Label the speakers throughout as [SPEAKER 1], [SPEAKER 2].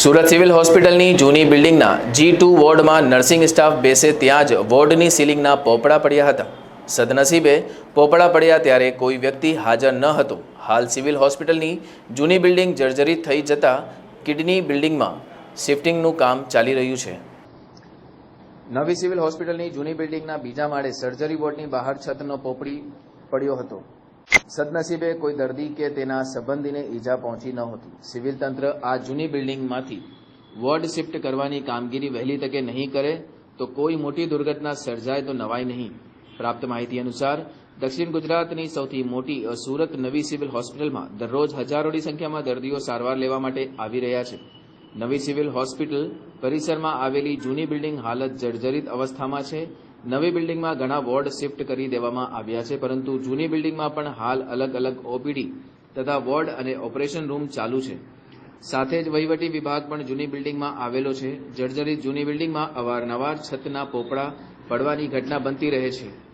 [SPEAKER 1] Surat civil હોસ્પિટલની જૂની બિલ્ડિંગના જી ટુ વોર્ડમાં નર્સિંગ સ્ટાફ બેસે ત્યાં જ વોર્ડની સીલિંગના પોપડા પડ્યા હતા. સદનસીબે પોપડા પડ્યા ત્યારે કોઈ વ્યક્તિ હાજર ન હતો. હાલ સિવિલ હોસ્પિટલની જૂની બિલ્ડિંગ જર્જરિત થઈ જતાં કિડની બિલ્ડિંગમાં શિફ્ટિંગનું કામ ચાલી રહ્યું છે. નવી સિવિલ હોસ્પિટલની જૂની બિલ્ડિંગના બીજા માળે સર્જરી વોર્ડની બહાર છતનો પોપડી પડ્યો હતો. સદનસીબે કોઈ દર્દી કે તેના સંબંધીને ઈજા પહોંચી ન હતી. સિવિલ તંત્ર આ જૂની બિલ્ડિંગમાંથી વોર્ડ શિફ્ટ કરવાની કામગીરી વહેલી તકે નહીં કરે તો કોઈ મોટી દુર્ઘટના સર્જાય તો નવાય નહીં. પ્રાપ્ત માહિતી અનુસાર, દક્ષિણ ગુજરાતની સૌથી મોટી સુરત નવી સિવિલ હોસ્પિટલમાં દરરોજ હજારોની સંખ્યામાં દર્દીઓ સારવાર લેવા માટે આવી રહ્યા છે. નવી સિવિલ હોસ્પિટલ પરિસરમાં આવેલી જૂની બિલ્ડિંગ હાલત જર્જરિત અવસ્થામાં છે. નવી બિલ્ડિંગમાં ઘણા વોર્ડ શિફ્ટ કરી દેવામાં આવ્યા છે, પરંતુ જૂની બિલ્ડિંગમાં પણ હાલ અલગ અલગ ઓપીડી તથા વોર્ડ અને ઓપરેશન રૂમ ચાલુ છે. સાથે જ વહીવટી વિભાગ પણ જૂની બિલ્ડિંગમાં આવેલો છે. જર્જરિત જૂની બિલ્ડિંગમાં અવારનવાર છતના પોપડા પડવાની ઘટના બનતી રહે છે.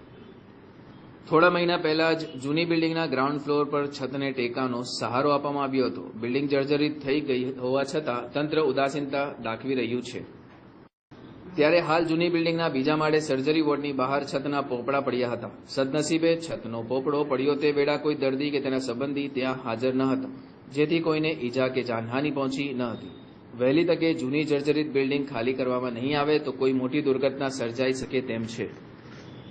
[SPEAKER 1] થોડા મહિના પહેલા જ જૂની બિલ્ડિંગના ગ્રાઉન્ડ ફ્લોર પર છતને ટેકાનો સહારો આપવામાં આવ્યો હતો. બિલ્ડિંગ જર્જરિત થઈ ગઈ હોવા છતાં તંત્ર ઉદાસીનતા દાખવી રહ્યું છે. ત્યારે હાલ જૂની બિલ્ડિંગના બીજા માળે સર્જરી વોર્ડની બહાર છતના પોપડા પડ્યા હતા. સદનસીબે છતનો પોપડો પડ્યો તે વેળા કોઈ દર્દી કે તેના સંબંધી ત્યાં હાજર ન હતા. જેથી કોઈને ઈજા કે જાનહાનિ પહોંચી ન હતી. વહેલી તકે જૂની જર્જરિત બિલ્ડિંગ ખાલી કરવામાં નહીં આવે તો કોઈ મોટી દુર્ઘટના સર્જાઈ શકે તેમ છે.